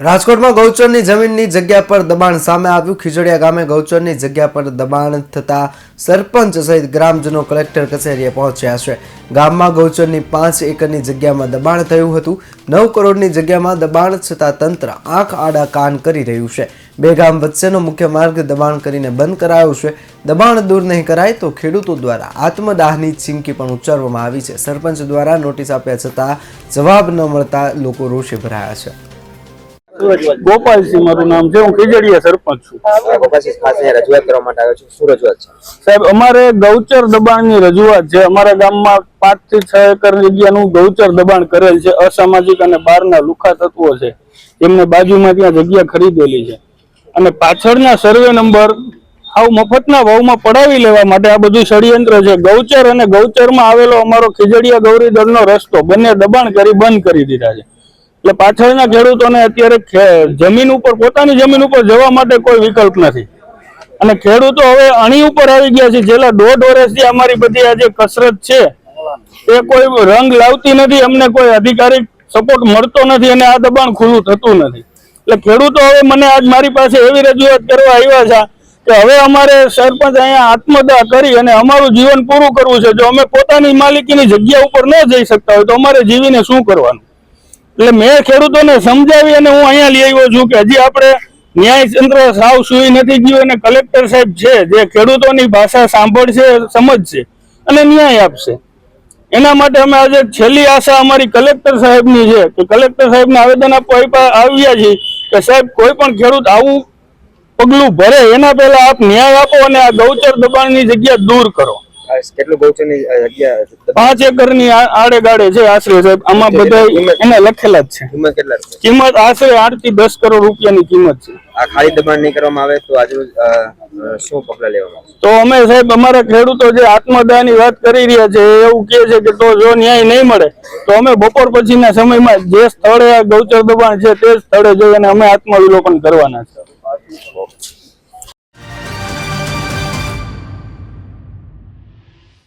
રાજકોટમાં ગૌચરની જમીનની જગ્યા પર દબાણ સામે આવ્યું. ખીજડીયા ગામે ગૌચરની જગ્યા પર દબાણ થતા સરપંચ સહિત ગ્રામજનો કલેક્ટર કચેરીએ પહોંચ્યા છે. ગામમાં ગૌચરની પાંચ એકરની જગ્યામાં દબાણ થયું હતું. નવ કરોડની જગ્યામાં દબાણ છતાં તંત્ર આંખ આડા કાન કરી રહ્યું છે. બે ગામ વચ્ચેનો મુખ્ય માર્ગ દબાણ કરીને બંધ કરાયો છે. દબાણ દૂર નહીં કરાય તો ખેડૂતો દ્વારા આત્મદાહની ચીમકી પણ ઉચ્ચારવામાં આવી છે. સરપંચ દ્વારા નોટિસ આપ્યા છતાં જવાબ ન મળતા લોકો રોષે ભરાયા છે. ગોપાલસિંહ મારું નામ છે. હું કેજડીયા સરપંચ છું. રજૂઆત કરવા માટે આવ્યો છું. શું રજૂઆત છે? સાહેબ અમારે ગૌચર દબાણની રજૂઆત છે. અમારા ગામમાં પાંચથી છ એકર જગ્યાનું ગૌચર દબાણ કરેલ છે. અસામાજિક અને બહારના લુખા તત્વો છે. એમને બાજુમાં ત્યાં જગ્યા ખરીદેલી છે. અને પાછળના સર્વે નંબર આવ મફતના ભાવમાં પડાવી લેવા માટે આ બધું ષડયંત્ર છે. ગૌચર અને ગૌચરમાં આવેલો અમારો ખીજડીયા ગૌરી દળનો રસ્તો બંને દબાણ કરી બંધ કરી દીધા છે. એટલે પાછળના ખેડૂતોને અત્યારે જમીન ઉપર, પોતાની જમીન ઉપર જવા માટે કોઈ વિકલ્પ નથી. અને ખેડૂતો હવે અણી ઉપર આવી ગયા છે. છેલ્લા દોઢ વર્ષથી અમારી બધી આ જે કસરત છે, એ કોઈ રંગ લાવતી નથી. અમને કોઈ અધિકારિક સપોર્ટ મળતો નથી અને આ દબાણ ખુલ્લું થતું નથી. એટલે ખેડૂતો હવે મને આજ મારી પાસે એવી રજૂઆત કરવા આવ્યા છે કે હવે અમારે સરપંચ અહીંયા આત્મદાહ કરી અને અમારું જીવન પૂરું કરવું છે. જો અમે પોતાની માલિકીની જગ્યા ઉપર ન જઈ શકતા હોય તો અમારે જીવીને શું કરવાનું? એટલે મેં ખેડૂતોને સમજાવી અને હું અહીંયા લઈ આવ્યો છું કે હજી આપણે ન્યાય તંત્ર સાવ સુઈ નથી ગયું અને કલેક્ટર સાહેબ છે, જે ખેડૂતોની ભાષા સાંભળશે, સમજશે અને ન્યાય આપશે. એના માટે અમે આજે છેલ્લી આશા અમારી કલેક્ટર સાહેબની છે કે કલેક્ટર સાહેબને આવેદન આપવા આવ્યા છીએ કે સાહેબ કોઈ પણ ખેડૂત આવું પગલું ભરે, એના પહેલા આપ ન્યાય આપો અને આ ગૌચર દબાણની જગ્યા દૂર કરો. કેટલું જગ્યા પાંચ આ- આડે ગાડે છે આશરે સાહેબ આમાં બધા એને લખેલા જ છે. કિંમત કેટલા કિંમત આશરે આઠથી દસ કરોડ રૂપિયાની કિંમત છે. આ ખાલી દબાણ નહીં કરવામાં આવે તો આજુ અ, અ, શું પગલા લેવામાં તો અમે સાહેબ અમારા ખેડૂતો જે આત્મદાહની વાત કરી રહ્યા છે એવું કહે છે કે તો જો ન્યાય નહીં મળે તો અમે બપોર પછીના સમયમાં જે સ્થળે આ ગૌચર દબાણ છે તે સ્થળે જઈ અને અમે આત્મવિલોપન કરવાના છે.